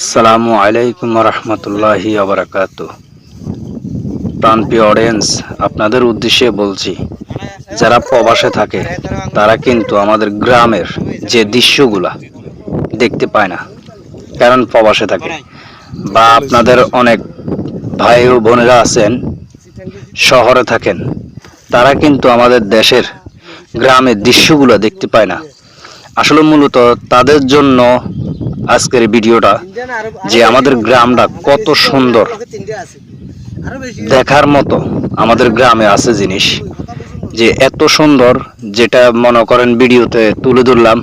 আসসালামু আলাইকুম রহমতুল্লাহি আবরাকাত প্রাণপ্রিয় অডিয়েন্স আপনাদের উদ্দেশ্যে বলছি, যারা প্রবাসে থাকে, তারা কিন্তু আমাদের গ্রামের যে দৃশ্যগুলা দেখতে পায় না। কারণ প্রবাসে থাকে। বা আপনাদের অনেক ভাই ও বোনেরা আছেন, শহরে থাকেন, তারা কিন্তু আমাদের দেশের গ্রামের দৃশ্যগুলো দেখতে পায় না। আসলে মূলত তাদের জন্য আজকের ভিডিওটা যে আমাদের গ্রামটা কত সুন্দর। দেখার মতো আমাদের গ্রামে আছে জিনিস। যে এত সুন্দর যেটা মনে করেন ভিডিওতে তুলে ধরলাম।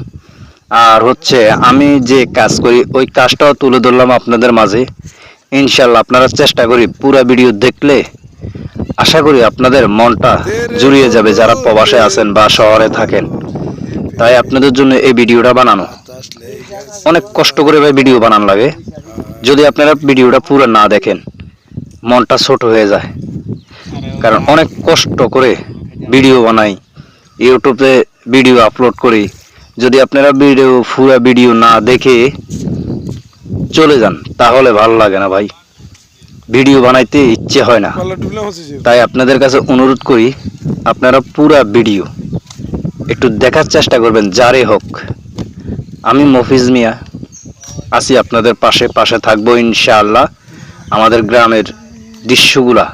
আর হচ্ছে আমি যে কাজ করি ওই কাজটাও তুলে ধরলাম আপনাদের মাঝে। ইনশাল্লাহ আপনারা চেষ্টা করি পুরো ভিডিও দেখলে আশা করি আপনাদের মনটা জুড়িয়ে যাবে যারা প্রবাসে আছেন বা শহরে থাকেন। তাই আপনাদের জন্য এই ভিডিওটা বানানো। অনেক কষ্ট করে ভাই ভিডিও বানান লাগে। যদি আপনারা ভিডিওটা পুরো না দেখেন মনটা ছোট হয়ে যায়। কারণ অনেক কষ্ট করে ভিডিও বানাই ইউটিউবে ভিডিও আপলোড করি। যদি আপনারা ভিডিও পুরো ভিডিও না দেখে চলে যান তাহলে ভালো লাগে না ভাই। ভিডিও বানাইতে ইচ্ছে হয় না। তাই আপনাদের কাছে অনুরোধ করি আপনারা পুরা ভিডিও একটু দেখার চেষ্টা করবেন যারে হোক। আমি মফিজ মিয়া। আছি আপনাদের পাশে পাশে থাকব ইনশাআল্লাহ। আমাদের গ্রামের দৃশ্যগুলা,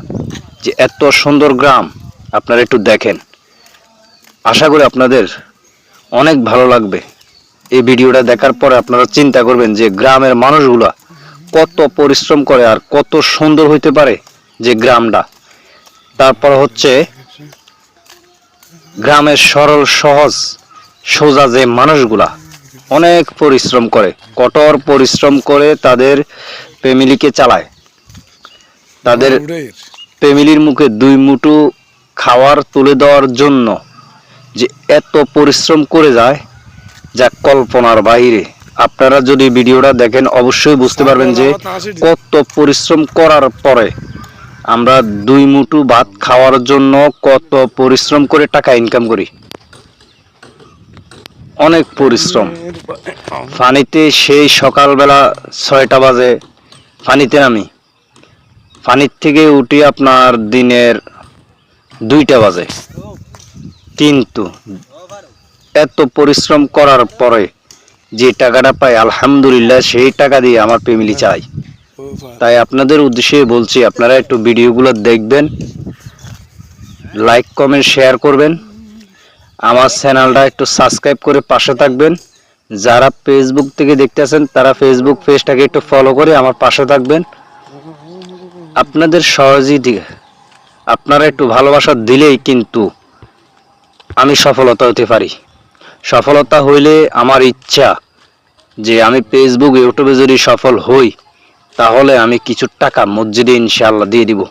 যে এত সুন্দর গ্রাম, আপনারা একটু দেখেন। আশা করি আপনাদের অনেক ভালো লাগবে। এই ভিডিওটা দেখার পরে আপনারা চিন্তা করবেন যে গ্রামের মানুষগুলা কত পরিশ্রম করে আর কত সুন্দর হইতে পারে যে গ্রামটা। তারপর হচ্ছে গ্রামের সরল সহজ সোজা যে মানুষগুলা অনেক পরিশ্রম করে কঠোর পরিশ্রম করে তাদের ফ্যামিলিকে চালায়। তাদের ফ্যামিলির মুখে দুই মুঠো খাওয়ার তুলে দেওয়ার জন্য যে এত পরিশ্রম করে যায় যা কল্পনার বাইরে। আপনারা যদি ভিডিওটা দেখেন অবশ্যই বুঝতে পারবেন যে কত পরিশ্রম করার পরে আমরা দুই মুঠো ভাত খাওয়ার জন্য কত পরিশ্রম করে টাকা ইনকাম করি? অনেক পরিশ্রম। পানিতে সেই সকালবেলা ছয়টা বাজে, পানিতে নামি। পানির থেকে উঠি আপনার দিনের দুইটা বাজে। কিন্তু এত পরিশ্রম করার পরে যে টাকাটা পাই, আলহামদুলিল্লাহ সেই টাকা দিয়ে আমার ফ্যামিলি চাই তাই আপনাদের উদ্দেশ্যে বলছি, আপনারা একটু ভিডিওগুলো দেখবেন লাইক কমেন্ট শেয়ার করবেন। আমার চ্যানেলটা একটু সাবস্ক্রাইব করে পাশে থাকবেন। যারা ফেসবুক থেকে দেখতেছেন তারা ফেসবুক পেজটাকে একটু ফলো করে আমার পাশে থাকবেন। আপনাদের সহযোগিতা, আপনারা একটু ভালোবাসা দিলেই কিন্তু আমি সফলতা হতে পারি। সফলতা হইলে আমার ইচ্ছা যে আমি ফেসবুক ইউটিউবে যদি সফল হই তাহলে আমি কিছু টাকা মসজিদে ইনশাল্লাহ দিয়ে দিব।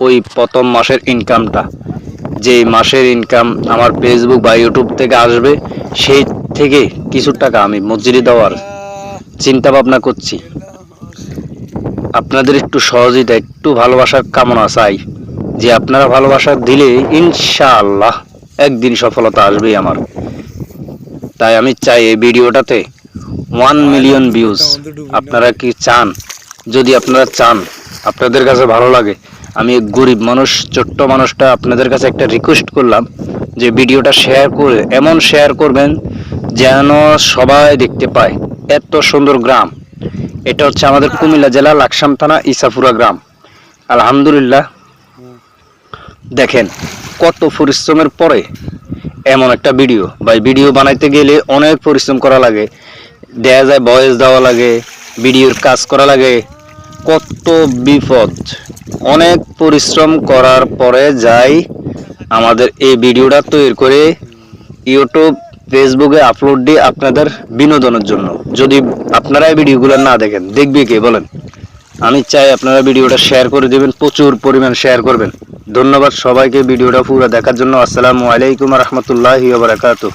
ওই প্রথম মাসের ইনকামটা যে মাসের ইনকাম আমার ফেসবুক বা ইউটিউব থেকে আসবে, সেই থেকে কিছু টাকা আমি মসজিদে দেওয়ার চিন্তা ভাবনা করছি। আপনাদের একটু সহযোগিতা, একটু ভালোবাসার কামনা চাই। যে আপনারা ভালোবাসা দিলে ইনশাআল্লাহ একদিন সফলতা আসবেই আমার। তাই আমি চাই এই ভিডিওটাতে ওয়ান মিলিয়ন ভিউজ আপনারা কি চান যদি আপনারা চান, আপনাদের কাছে ভালো লাগে, আমি গরিব মানুষ, ছোট্ট মানুষটা আপনাদের কাছে একটা রিকোয়েস্ট করলাম যে ভিডিওটা শেয়ার করে, এমন শেয়ার করবেন যেন সবাই দেখতে পায়। এত সুন্দর গ্রাম। এটা হচ্ছে আমাদের কুমিল্লা জেলা, লাকসাম থানা, ইসাপুরা গ্রাম। আলহামদুলিল্লাহ। দেখেন, কত পরিশ্রমের পরে এমন একটা ভিডিও বা ভিডিও বানাইতে গেলে অনেক পরিশ্রম করা লাগে। দেয়া যায় ভয়েস দেওয়া লাগে ভিডিওর কাজ করা লাগে। কত বিপদ। অনেক পরিশ্রম করার পরে যাই আমাদের এই ভিডিওটা তৈরি করে ইউটিউব, ফেসবুকে আপলোড দিই আপনাদের বিনোদনের জন্য। যদি আপনারা এই ভিডিওগুলো না দেখেন, দেখবে কে? বলেন। আমি চাই আপনারা ভিডিওটা শেয়ার করে দেবেন, প্রচুর পরিমাণ শেয়ার করবেন। ধন্যবাদ সবাইকে ভিডিওটা পুরো দেখার জন্য। আসসালামু আলাইকুম রহমতুল্লাহ বারাকাতুহ।